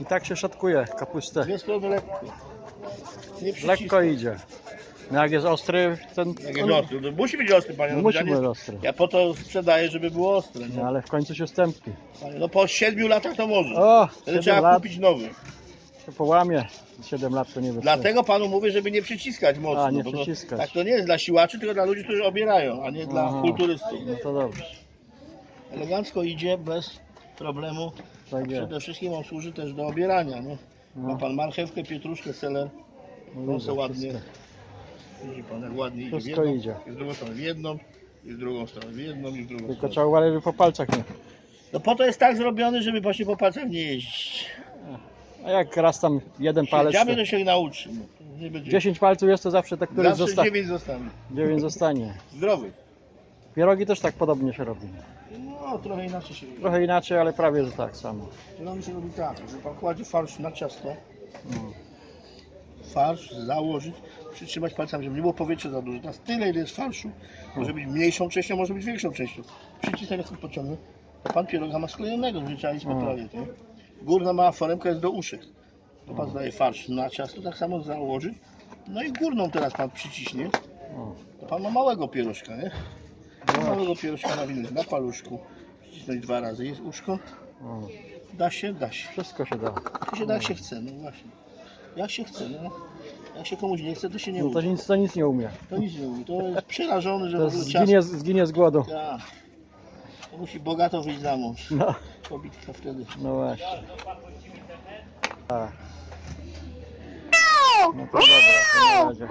I tak się szatkuje kapustę. Dwie strony lekko. Lekko idzie. No jak jest ostry, ten... Jak jest ostry, to musi być ostry, panie. No No, musi ja, być ostry. ja po to sprzedaję, żeby było ostre. No No, ale w końcu się stępki. Panie, no po 7 latach to może. O, Wtedy 7 trzeba lat kupić nowy. się połamie. 7 lat to nie wystarczy. Dlatego panu mówię, żeby nie przyciskać mocno. A, nie bo to, przyciskać. tak to nie jest dla siłaczy, tylko dla ludzi, którzy obierają, a nie dla Aha. kulturystów. No to dobrze. Elegancko idzie, bez problemu. Tak. Przede wszystkim on służy też do obierania. No. Ma No, pan marchewkę, pietruszkę, seler. no, On se ładnie, widzi pan jak ładnie idzie w Wszystko jedną, idzie. i w drugą stronę w jedną, i w drugą stronę w jedną, i w drugą Tylko stronę. trzeba uważać, żeby po palcach nie. No po to jest tak zrobiony, żeby właśnie po palcach nie jeździć. A jak raz tam jeden palec, Siedziamy, to to się nauczy. No. Nie będzie. 10 palców jest to zawsze te, które Zawsze zosta... dziewięć zostanie. 9 zostanie. Zdrowy. Pierogi też tak podobnie się robi. No trochę inaczej się robi. Trochę inaczej, ale prawie że tak samo. Pierogi się robi tak, że pan kładzie farsz na ciasto, No. farsz założyć, przytrzymać palcami, żeby nie było powietrza za dużo. Teraz tyle, ile jest farszu, może być mniejszą częścią, może być większą częścią. Przycisnę, jak pociągnę, to pan pieroga ma sklejonego, że trzeba iść po Mm. prawie. Nie? Górna mała foremka jest do uszek. To pan daje farsz na ciasto, tak samo założy. No i górną teraz pan przyciśnie, to pan ma małego pierożka, nie? Małego pierożka nawinąć na paluszku, przycisnąć dwa razy. Jest uszko, O. da się, da się. Wszystko się da. To się da jak się chce, no właśnie. Jak się chce, no. Jak się komuś nie chce, to się nie No to uda. nic, to nic nie umie. To nic nie mówi. To jest przerażony, że w To ogóle zginie, zginie z głodu. Tak. To musi bogato wyjść za mąż. No, Kobitka wtedy. no właśnie. Tak. No to dobra, to na razie.